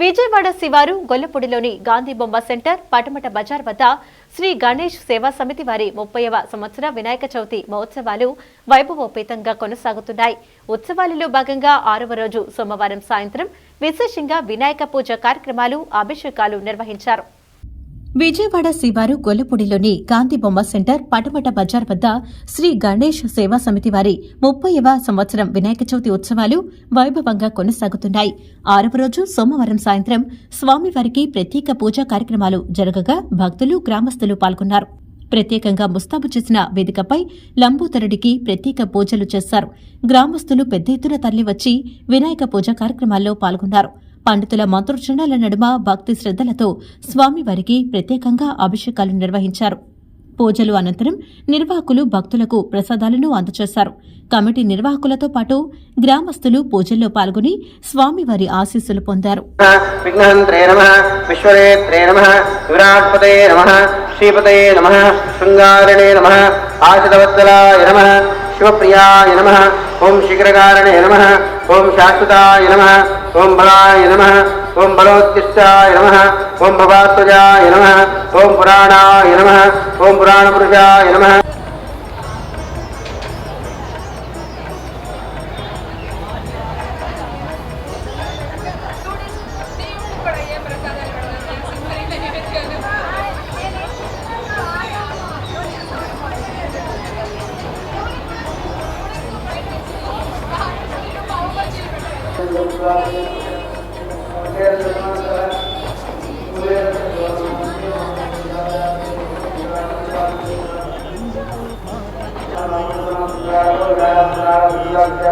విజయవాడ శివారు గొల్లపూడిలోని గాంధీ బొమ్మ సెంటర్ పటమట బజార్ వద్ద శ్రీ గణేష్ సేవా సమితి వారి ముప్పైవ సంవత్సర వినాయక చవితి మహోత్సవాలు వైభవోపేతంగా కొనసాగుతున్నాయి. ఉత్సవాలలో భాగంగా ఆరవ రోజు సోమవారం సాయంత్రం విశేషంగా వినాయక పూజ కార్యక్రమాలు అభిషేకాలు నిర్వహించారు. విజయవాడ శివారు గొల్లపూడిలోని గాంధీ బొమ్మ సెంటర్ పటమట బజార్ వద్ద శ్రీ గణేష్ సేవా సమితి వారి ముప్పైవ సంవత్సరం వినాయక చవితి ఉత్సవాలు వైభవంగా కొనసాగుతున్నాయి. ఆరవ రోజు సోమవారం సాయంత్రం స్వామివారికి ప్రత్యేక పూజా కార్యక్రమాలు జరగగా భక్తులు గ్రామస్తులు పాల్గొన్నారు. ప్రత్యేకంగా ముస్తాబు చేసిన వేదికపై లంబోదరుడికి ప్రత్యేక పూజలు చేశారు. గ్రామస్తులు పెద్ద ఎత్తున తరలివచ్చి వినాయక పూజ కార్యక్రమాల్లో పాల్గొన్నారు. పండితుల మంత్రోచ్చరణల నడుమ భక్తి శ్రద్దలతో స్వామివారికి ప్రత్యేకంగా అభిషేకాలు నిర్వహించారు. పూజలు అనంతరం నిర్వాహకులు భక్తులకు ప్రసాదాలను అందజేశారు కమిటీ నిర్వాహకులతో పాటు గ్రామస్తులు పూజల్లో పాల్గొని స్వామివారి ఆశీస్సులు పొందారు. విఘ్నహంత్రే నమ నమ శృంగారణే నమ ఆశితవత్సలాయ నమ శివప్రియాయ నమ ఓం శీఘ్రకారణే నమ. ఓం శాశ్వతాయ నమ. ఓం బలాయ నమ. ఓం బలోత్తిష్టాయ నమ. ఓం భవాత్వజాయ నమ. ఓం పురాణాయ నమ. ఓం పురాణపురుషాయ నమ.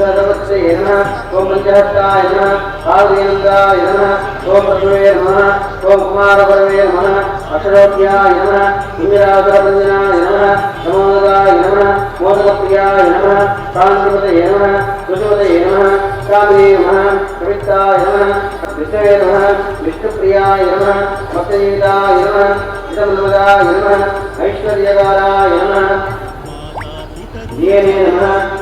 சர்வத்தை நம ஓம் பஞ்சகத்தாய நம ஆதியந்தாய நம ஓம் பிரபுவே நம ஓம் குமாரபரவே நம அக்ஷரோக்கியாய நம இந்திராசரஞ்சனாய நம நமோதாய நம மோதகப்பிரியாய நம சாந்திபதே நம குசுமதே நம சாமியே நம கவிதாய நம விஷ்ணவே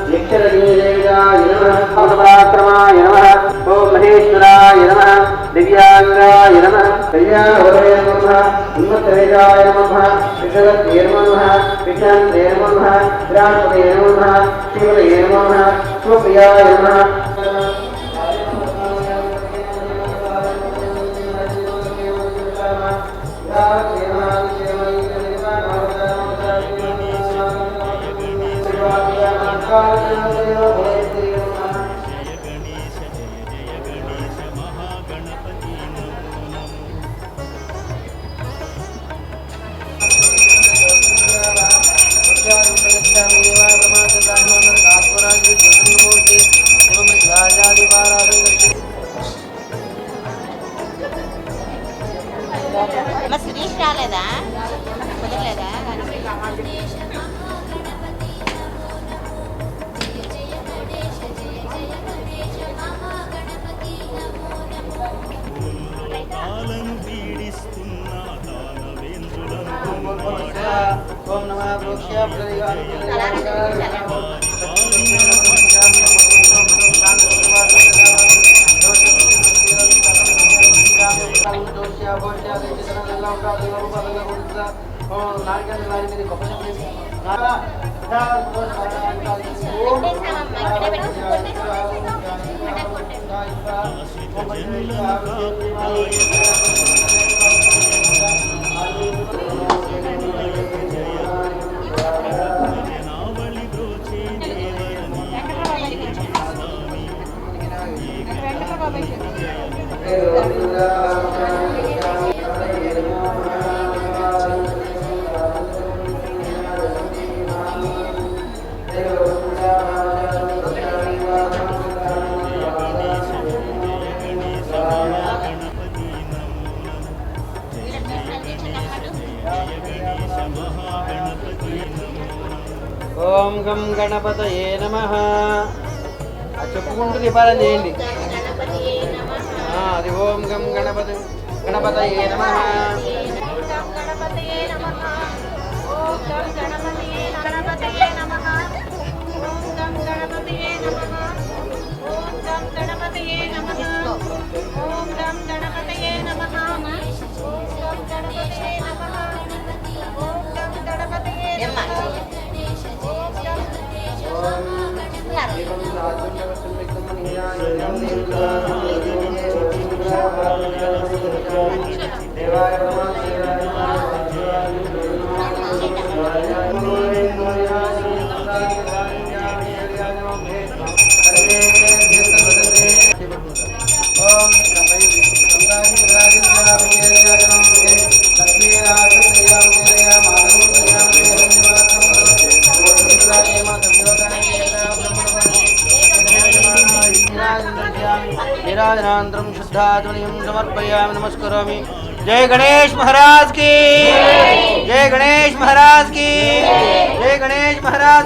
नमः यक्षरजनीदेविताय नमः पराक्रमाय नमः ॐ महेश्वराय नमः दिव्याङ्गाय नमः कल्याणवरवे नमः उन्मत्तवेदाय नमः विषगत्ये नमः विष्णन्ते नमः विराटपते नमः शिवतये नमः स्वप्रियाय नमः 你什么？Hello. ఓం గం గణపతయే నమ. చెప్పుకుంటూ దీపారం చేయండి. అది ఓం గం గణపతి గణపతయే నమ. Yeah. निराजनान्तरं शुद्धात्मनियं समर्पयामि नमस्करोमि। जय गणेश महाराज की। जय गणेश। महाराज की। जय। गणेश महाराज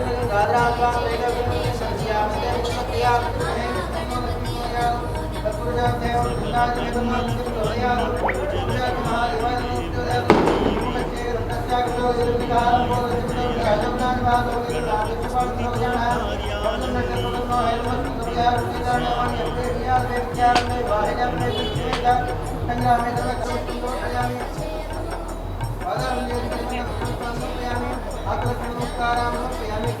दादरा अल्वा नगर निगम ने संघिया मध्य मुसकिया गुरुजादेव गुरुनाथ जगन्नाथ कृपया गुरुनाथ महादेवन कृपया मुझे रक्षा करो जगन्नाथ बोल जगन्नाथ जगन्नाथ बात हो गई राम के पास हो जाना है और न करो नो हेलमेट कृपया उनके जाने और अपने किया देख क्या में बाहर जा में पीछे जा ठंडा में तो करो तो आया में अगर मुझे आकर नमस्कार हम लोग यानी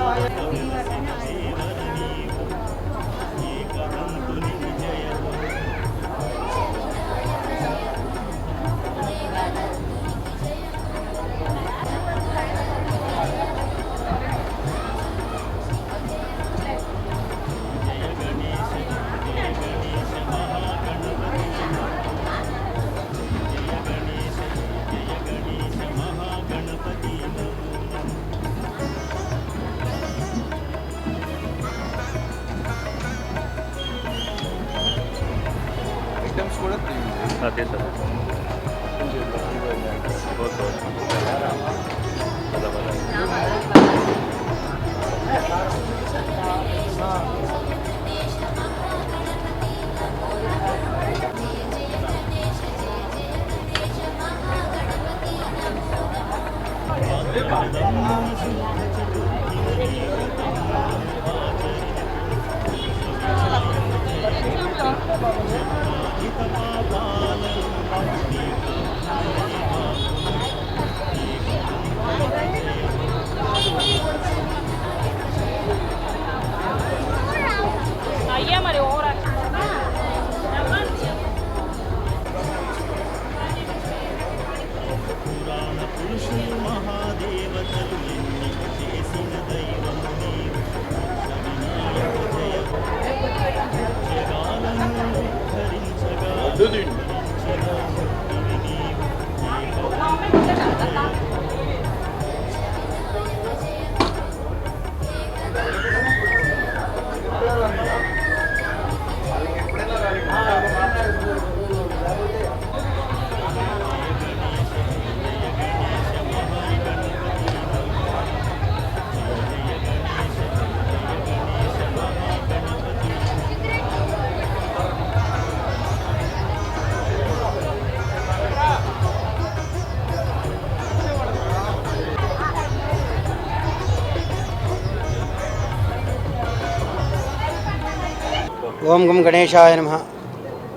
ఓం గం గణేశాయ నమ.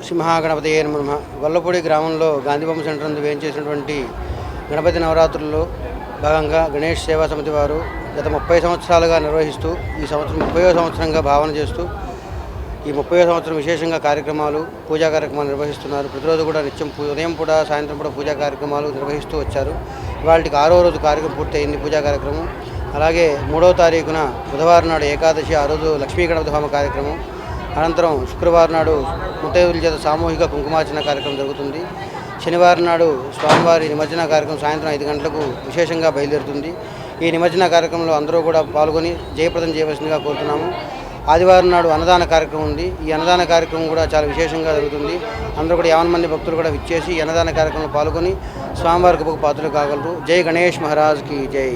సింహాగణపతయే నమ గొల్లపూడి గ్రామంలో గాంధీబొమ్మ సెంటర్ నుండి వేయించేసినటువంటి గణపతి నవరాత్రుల్లో భాగంగా గణేష్ సేవా సమితి వారు గత ముప్పై సంవత్సరాలుగా నిర్వహిస్తూ ఈ సంవత్సరం ముప్పయో సంవత్సరంగా భావన చేస్తూ ఈ ముప్పై సంవత్సరం విశేషంగా కార్యక్రమాలు పూజా కార్యక్రమాలు నిర్వహిస్తున్నారు. ప్రతిరోజు కూడా నిత్యం ఉదయం పూట సాయంత్రం పూట పూజా కార్యక్రమాలు నిర్వహిస్తూ వచ్చారు. ఇవాళకి ఆరో రోజు కార్యక్రమం పూర్తయింది పూజా కార్యక్రమం. అలాగే మూడవ తారీఖున బుధవారం నాడు ఏకాదశి ఆ రోజు లక్ష్మీ గణపతి హోమ కార్యక్రమం. అనంతరం శుక్రవారం నాడు ముత్తైదుల చేత సామూహిక కుంకుమార్చన కార్యక్రమం జరుగుతుంది. శనివారం నాడు స్వామివారి నిమజ్జన కార్యక్రమం సాయంత్రం ఐదు గంటలకు విశేషంగా బయలుదేరుతుంది. ఈ నిమజ్జన కార్యక్రమంలో అందరూ కూడా పాల్గొని జయప్రదం చేయవలసిందిగా కోరుతున్నాము. ఆదివారం నాడు అన్నదాన కార్యక్రమం ఉంది. ఈ అన్నదాన కార్యక్రమం కూడా చాలా విశేషంగా జరుగుతుంది. అందరూ కూడా యావన్ మంది భక్తులు కూడా విచ్చేసి అన్నదాన కార్యక్రమంలో పాల్గొని స్వామివారికి పాత్రలు కాగలరు. జై గణేష్ మహారాజ్కి జై.